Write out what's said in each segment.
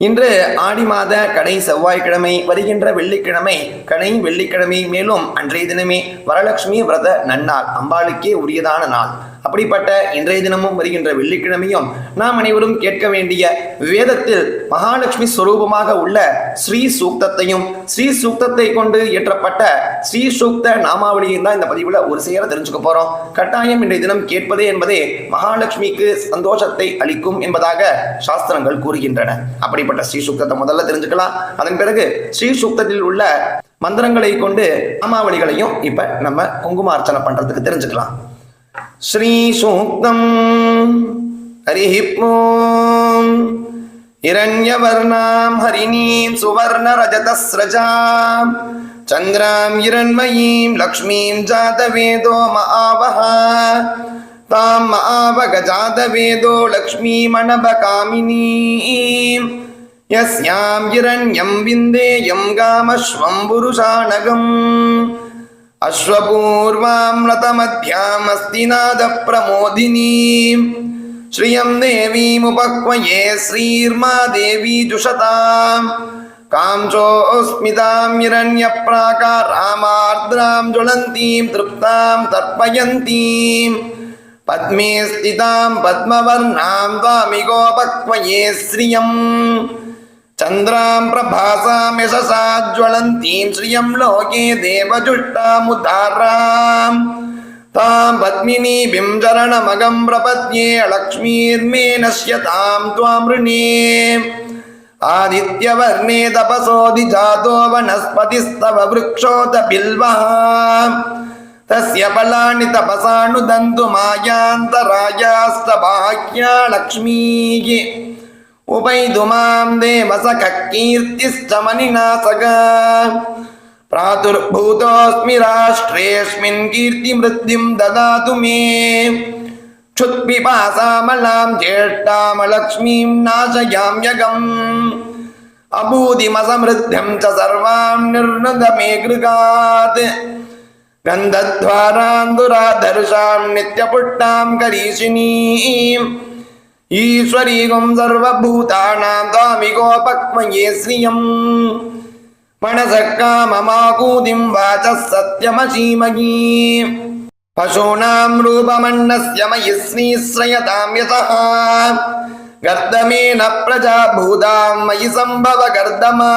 இன்று ஆடி மாத கடை செவ்வாய்க்கிழமை வருகின்ற வெள்ளிக்கிழமை கடை வெள்ளிக்கிழமை மேலும் அன்றைய தினமே வரலட்சுமி விரத நன்னாள் அம்பாளுக்கே உரியதான நாள். அப்படிப்பட்ட இன்றைய தினமும் வருகின்ற வெள்ளிக்கிழமையும் நாம் அனைவரும் கேட்க வேண்டிய வேதத்தில் மகாலட்சுமி ஸ்வரூபமாக உள்ள ஸ்ரீ சூக்தத்தையும் ஸ்ரீ சூக்தத்தை கொண்டு இயற்றப்பட்ட ஸ்ரீ சூக்த நாமாவளியும் தான் இந்த பதிவில் ஒரு சேர தெரிஞ்சுக்க போறோம். கட்டாயம் இன்றைய தினம் கேட்பதே என்பதே மகாலட்சுமிக்கு சந்தோஷத்தை அளிக்கும் என்பதாக சாஸ்திரங்கள் கூறுகின்றன. அப்படிப்பட்ட ஸ்ரீ சூக்தத்தை முதல்ல தெரிஞ்சுக்கலாம். அதன் பிறகு ஸ்ரீ சூக்தத்தில் உள்ள மந்திரங்களை கொண்டு நாமாவளிகளையும் இப்ப நம்ம குங்குமார்ச்சனை பண்றதுக்கு தெரிஞ்சுக்கலாம். श्रीसूक्तम् हरिः ॐ हिरण्यवर्णां हरिणीं सुवर्णरजतस्रजां चन्द्रां हिरण्मयीं लक्ष्मीं जातवेदो महावः तां महावगजातवेदो लक्ष्मीमणबकामिनीं यस्यां हिरण्यं विन्देयं गामश्वं पुरुषाणगम् अश्वपूर्वामृतमध्यामस्ति नादप्रमोदिनीम् श्रियं देवीमुपक्वये श्रीर्मा देवी जुषताम् काञ्चोऽस्मितां हिरण्यप्राकारामार्द्रां ज्वलन्तीं तृप्तां तर्पयन्तीम् पद्मे स्थितां पद्मवर्णां त्वामिगोपक्वये श्रियम् చంద్రాం ప్రభాసాజ్వలంతీం శ్రియం లోకే దేవజుష్టాముధారాం తాం పద్మినీ బింజరణమగం ప్రపద్యే లక్ష్మీర్మే నశ్యతాం త్వామృణే ఆదిత్యవర్ణే తపసోది జాతో వనస్పతి స్తవ వృక్షోత బిల్వ. తస్య ఫలాన్ని తపసాను దంతు మాయాంతరాయాస్త బాహ్యా లక్ష్మీ उपैतु मां देवसखः कीर्तिश्च मनिनासगा प्रादुर्भूतोऽस्मि राष्ट्रेऽस्मिन् कीर्तिमृद्धिं ददातु मे क्षुत्पिपासामलां ज्येष्ठामलक्ष्मीं नाशयाम्यगम् अभूतिमसमृद्ध्यं च सर्वां निर्नुद मे गृगात् गन्धद्वारान्दुरादर्शां नित्यपुष्टां करीषिणीम् ईश्वरीगं सर्वभूतानां त्वामिगोपक्मये श्रियम् मनसः काममाकूतिं वाचः सत्यमशीमयी पशूनां रूपमन्नस्य मयि श्रीश्रयतां यतः गर्दमेन प्रजा भूतां मयि सम्भव गर्दमा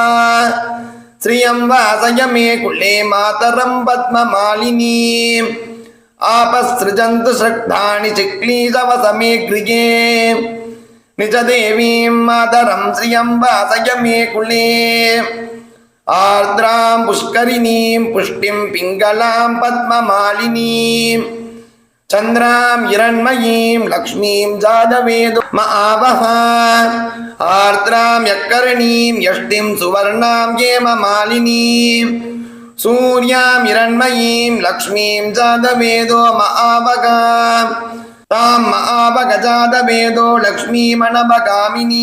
श्रियं वासय मे कुले मातरं पद्ममालिनीम् आपसृजन्तु श्रद्धानि चिक्लीशवसमे गृहे निजदेवीं मातरं श्रियं वासय मे कुले आर्द्रां पुष्करिणीं पुष्टिं पिङ्गलां पद्ममालिनीं चन्द्रां हिरण्मयीं लक्ष्मीं जातवेदो महावः आर्द्रां यक्करणीं यष्टिं सुवर्णां हेममालिनीम् सूर्यां हिरण्मयीं लक्ष्मीं जातवेदो महावगां तां महावगजातवेदो लक्ष्मीमणभगामिनीं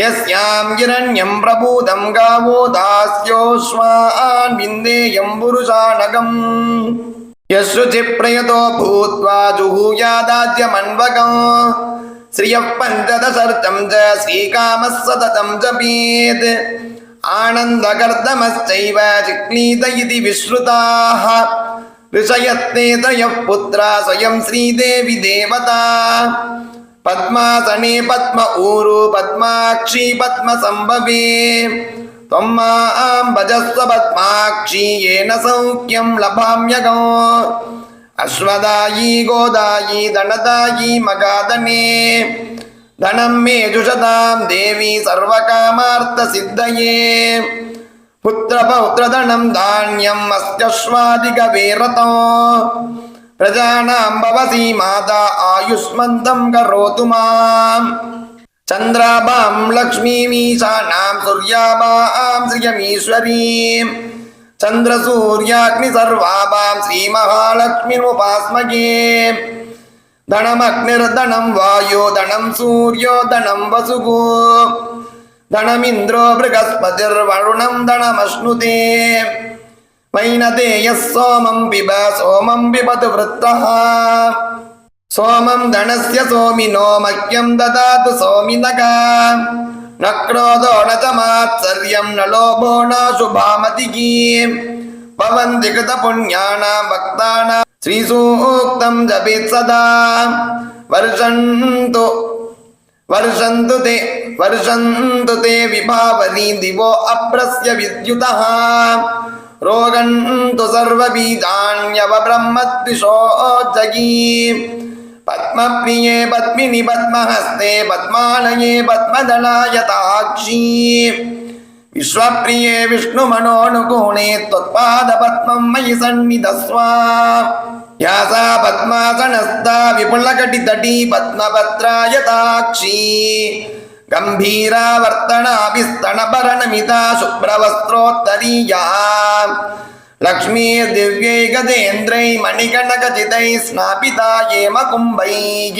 यस्यां हिरण्यं प्रभूतं गावो दास्योश्वान् विन्देयं पुरुषाणगम् यशुचिप्रयतो भूत्वा जुहूयादाद्यमन्वगम् श्रियः पञ्चदशर्चं च श्रीकामः सततं जपेत् आनन्दकर्दमश्चैव चिक्लीत इति विश्रुताः ऋषयत्ते त्रयः पुत्रा स्वयं श्रीदेवि देवता पद्मासने पद्म ऊरु पद्माक्षी पद्मसम्भवे त्वं मां भजस्व पद्माक्षी येन सौख्यं लभाम्यगो अश्वदायी गोदायी दणदायी मगादने धनं मे जुषतां देवी सर्वकामार्थसिद्धये पुत्रपौत्रधनं धान्यम् अस्त्यश्वादिकवेरतो प्रजानां भवसी माता आयुष्मन्दं करोतु माम् चन्द्राभां लक्ष्मीमीशानां सूर्याभां श्रियमीश्वरीं चन्द्रसूर्याग्निसर्वाभां श्रीमहालक्ष्मीमुपास्मगे धनमग्निर्धनं वायो धनं सूर्यो धनं वसुः धनमिन्द्रो बृहस्पतिर्वरुणं धनमश्नुते वैनतेयः सोमं पिब सोमं पिबतु वृत्तः सोमं धनस्य सोमिनो मह्यं ददातु सोमिनः न क्रोधो न च मात्सर्यं न लोभो न शुभामतिः भवन्ति कृतपुण्यानां भक्तानां श्रीसूक्तं जपेत् सदा। वर्षन्तु वर्षन्तु ते वर्षन्तु ते विभावरी दिवो अप्रस्य विद्युतः। रोगन्तु सर्वबीजान्यव ब्रह्मद्विषोज्जगी पद्मप्रिये पद्मिनि पद्महस्ते पद्मालये पद्मदलायताक्षी। विश्वप्रिये विष्णुमनोनुकोणे त्वत्पादपद्मं मयि सन्निधस्व या सा पद्मासनस्था विपुलकटितटी पद्मपत्रायताक्षी गम्भीरावर्तनाभिस्तनभरणमिता शुभ्रवस्त्रोत्तरीया लक्ष्मीर्दिव्यैकदेन्द्रै मणिकणकचितैः स्नापिता येमकुम्भैः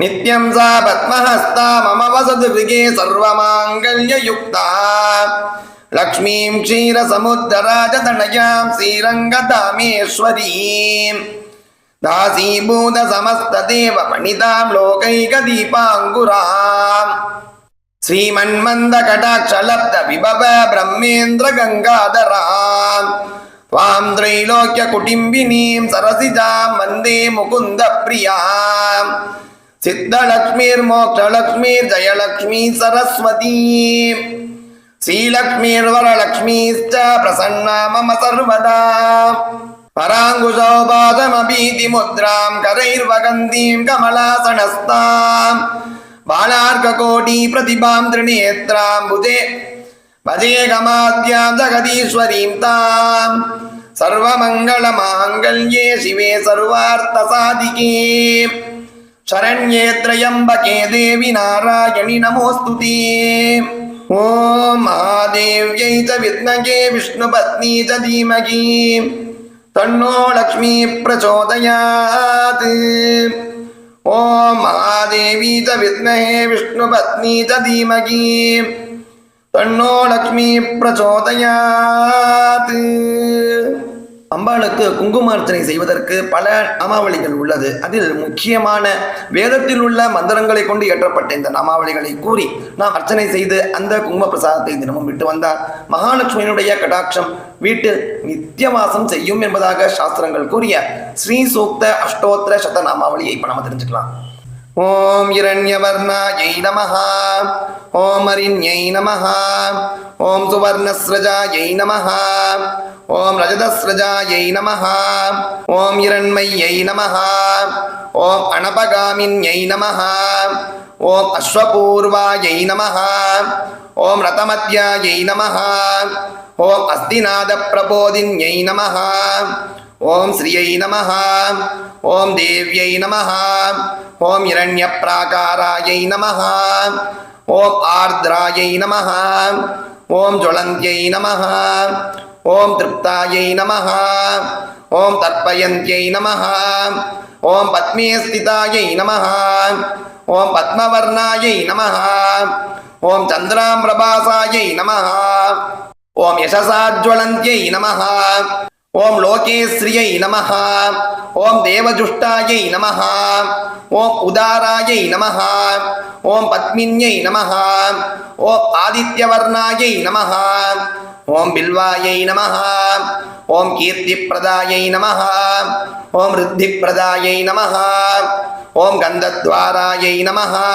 नित्यं सा पद्महस्ता मम वसतु गृहे सर्वमाङ्गल्ययुक्ता लक्ष्मीं क्षीरसमुद्रराजतनयां श्रीरङ्गधामेश्वरीम् दासीभूतसमस्तदेव मणितां लोकैकदीपाङ्कुराम् श्रीमन्मन्दकटाक्षलब्धविभव ब्रह्मेन्द्रगङ्गाधराम् त्वां त्रैलोक्यकुटिम्बिनीं सरसिजां वन्दे मुकुन्दप्रियाम् சித்தலக்ஷ்மிர் மோட்சலக்ஷ்மிர் ஜயலக்ஷ்மி சரஸ்வதி. ஸ்ரீலக்ஷ்மிர் வரலக்ஷ்மிஸ்ட பிரசன்னா மம சர்வதா. பராங்குஷோபாதமபீதி முத்ராம் கரைர்வகந்தீம் கமலாசனஸ்தாம். பாலார்கோடி பிரதிபாம் திருநேத்ராம் புஜே பஜே கமாத்யாம் ஜகதீஸ்வரீம் தாம். சர்வமங்கல மாங்கல்யே சிவே சர்வார்த்த சாதிகே சரண்யே திரயம்பகே தேவி நாராயணி நமோஸ்துதி ஓம் ஆதேவ்யை ச வித்மகே விஷ்ணு பத்னி ச தீமகி தன்னோ லக்ஷ்மி பிரச்சோதயாத் ஓம் ஆதேவி ச வித்மகே விஷ்ணு பத்னி ச தீமகி தன்னோ லக்ஷ்மி பிரச்சோதயாத் அம்பாளுக்கு குங்குமார்ச்சனை செய்வதற்கு பல நாமாவளிகள் உள்ளது. அதில் முக்கியமான வேதத்தில் உள்ள மந்திரங்களை கொண்டு இயற்றப்பட்ட இந்த நாமாவளிகளை கூறி நாம் அர்ச்சனை செய்து அந்த குங்கும பிரசாதத்தை தினமும் விட்டு வந்தார். மகாலட்சுமியினுடைய கடாட்சம் வீட்டில் நித்தியவாசம் செய்யும் என்பதாக சாஸ்திரங்கள் கூறிய ஸ்ரீ சூக்த அஷ்டோத்திர சத நாமாவளியை இப்போ நம்ம தெரிஞ்சுக்கலாம். ஓம் இரண்யவர்ணாயை நமः ஓம் அரிண்யை நமः ஓம் சுவர்ணஸ்ரஜாயை நமः ஓம் ரஜதஸ்ரஜாயை நமः ஓம் இரண்மையை நமः ஓம் அனபகாமின்யை நமः ஓம் அஸ்வபூர்வாயை நமः ஓம் ரதமத்யாயை நமः ஓம் அஸ்திநாத பிரபோதின்யை நமः ஓம் ஸ்ரீயை நமः ஓம் தேவியை நம ஓம் இரண்ய பிராகாராயை நம ஓம் ஆர்திராயை நம ஓம் ஜுவலந்தியை நம ஓம் திருப்தாயை நம ஓம் தர்ப்பயந்தியை நம ஓம் பத்மேஸ்திதாயை நம ஓம் பத்மவர்ணாயை நம ஓம் சந்திராம்பிரபாசாயை நம ஓம் யசசாஜ்வலந்தியை நம ஓம் லோகேஸ்ரியை நமஹா ஓம் தேவஜுஷ்டாயை நமஹா ஓம் உதாராயை நமஹா ஓம் பத்மின்யை நமஹா ஓம் ஆதித்யவர்ணாயை நமஹா ஓம் பில்வாயை நமஹா ஓம் கீர்த்திப்பிரதாயை நமஹா ஓம் ரித்திப்பிரதாயை நமஹா ஓம் கந்தத்வாராயை நமஹா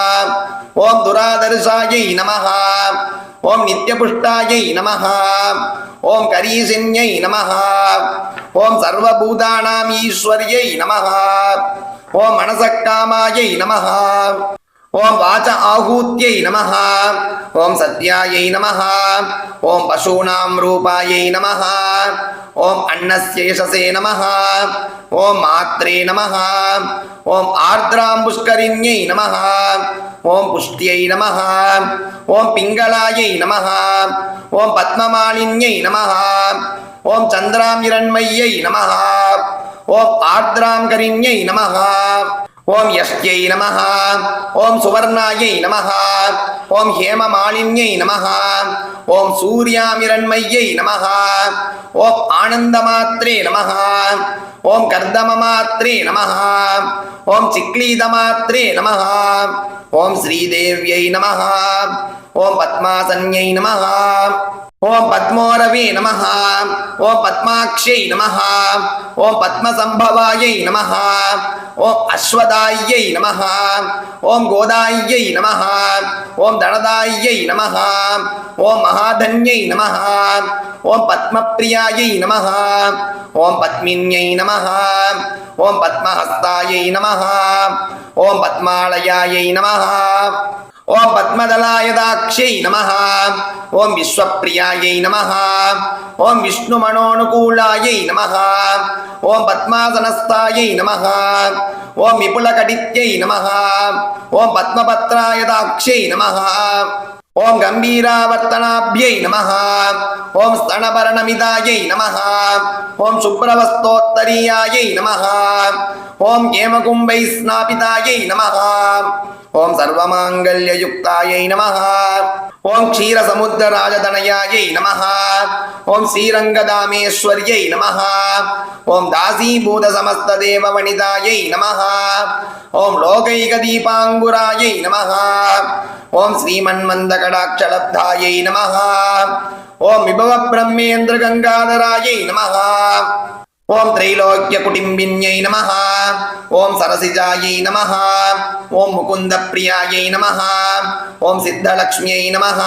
ஓம் துராதர்சாயை நமஹா ஓம் நித்யபுஷ்டாயை நமஹா ஓம் கரீசின்யை நமஹா. ஓம் சர்வபூதானாம் ஈஸ்வரியை நமஹா. ஓம் மனசக்காமாயை நமஹா. ஓம் வாச்ச ஆகூத்தியை நமः ஓம் சத்யாயை நமः ஓம் பசூனாம் ரூபாயை நமः ஓம் அன்னஸ்யேஷசே நமः ஓம் மாத்ரே நமः ஓம் ஆர்திராம் புஷ்கரிண்யை ஓம் புஷ்டியை நம ஓம் பிங்களாயை நம ஓம் பத்மமாலின்யை நம ஓம் சந்திராமிரண்மையை நம ஓம் ஆர்திராங்கரிண்யை நம ஓம் யஷ்யை நம ஓம் சுவர்ணாயை நம ஓம் ஹேமமாலின்யை நம ஓம் சூர்யாமிரண்மையை நம ஓம் ஆனந்தமாத்ரே நம ஓம் கர்தமமாத்ரே நம ஓம் சிக்லீதமாத்ரே நம ஓம் ஸ்ரீதேவியை நம ஓம் பத்மாசன்யை நம ஓம் பத்மோரவே நம ஓம் பத்மாட்சியை நம ஓம் பத்மசம்பவாயை நம ஓம் அஸ்வதாயை நமஹா. ஓம் கோதாயை நமஹா. ஓம் தனதாயை நமஹா. ஓம் மகாதன்யை நமஹா. ஓம் பத்மப்ரியாயை நமஹா. ஓம் பத்மின்யை நமஹா. ஓம் பத்மஹஸ்தாயை நமஹா. ஓம் பத்மாலயாயை நமஹா. ஓம் பத்மதலாயதாட்சை நமः ஓம் விஸ்வப்பிரியாயை நமः ஓம் விஷ்ணு மனோனுகூலாயை நமः ஓம் பத்மாசனஸ்தாயை நமः ஓம் விபுலகடித்யை நமः ஓம் பத்மபத்ராயதாட்சை நமः ஓம் கம்பீராவர்த்தனாபியை நமः ஓம் ஸ்தனபரணமிதாயை நமः ஓம் சுப்ரவஸ்தோத்தரியாயை நமः ஓம் ஏமகும்பை ஸ்நாபிதாயை நமः ஓம் சர்வமாங்கல்யயுக்தாயை நமः ஓம் க்ஷீரசமுத்திரராஜதனயாயை நமः ஓம் ஸ்ரீரங்கதாமேஸ்வர்யை நமः ஓம் தாசீபூதசமஸ்ததேவவனிதாயை நமः ஓம் லோகைகதீபாங்குராயை நமः ஓம் ஸ்ரீமன்மந்தகடாட்சலப்தாயை நமः ஓம் விபவ பிரம்மேந்திர கங்காதராயை நமः ஓம் திரைலோக்கிய குடிம்பின்யை நமः ஓம் சரசிஜாயை நமः ஓம் முகுந்த பிரியாயை நமः ஓம் சித்தலக்ஷ்மியை நமः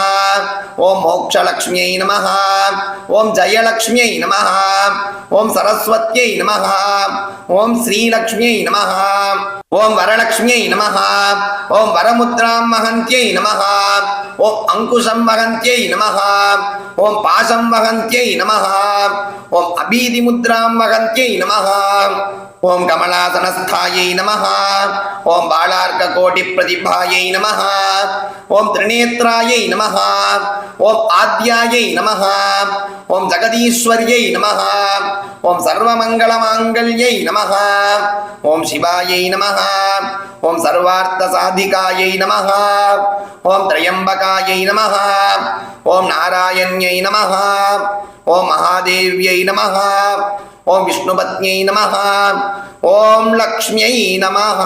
ஓம் மோக்ஷலக்ஷ்மியை நமः ஓம் ஜெயலக்ஷ்மியை நமः ஓம் சரஸ்வத்யை நமः ஓம் ஸ்ரீலக்ஷ்மியை நமः ஓம் வரலட்சுமியை நமः ஓம் வரமுத்ராம் மகந்தியை நமः ஓம் அங்குசம் மகந்தியை நமः ஓம் பாசம் மகந்தியை நமः ஓம் அபீதி முத்ராம் மகந்தியை நமः ஓம் கமலாசனஸ்தாயை நமः ஓம் பாலார்க்க கோடி பிரதிபாயை நமः ஓம் திரிநேத்ராயை நமः ஓம் ஆத்யாயை நமः ஓம் ஜெகதீஸ்வரியை நமः ஓம் சர்வமங்களமாங்கல்யை நமः ஓம் சிவாயை நமः ஓம் சர்வார்த்த சாதிகாயை நமः ஓம் திரையம்பகாயை நமः ஓம் நாராயண்யை நமः ஓம் மகாதேவியை நமः ஓம் விஷ்ணுபத்யை நமः ஓம் லக்ஷ்மியை நமः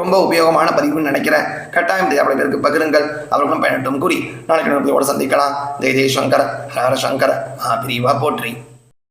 ரொம்ப உபயோகமான பதிவுன்னு நினைக்கிறேன். கட்டாயம் இதை அவ்வளோ பேருக்கு பகிருங்கள். அவர்களும் பயனட்டும். கூறி நாளைக்கு நம்ம சந்திக்கலாம். ஜெய் ஜெய் சங்கர் ஹர ஹர சங்கர போற்றி.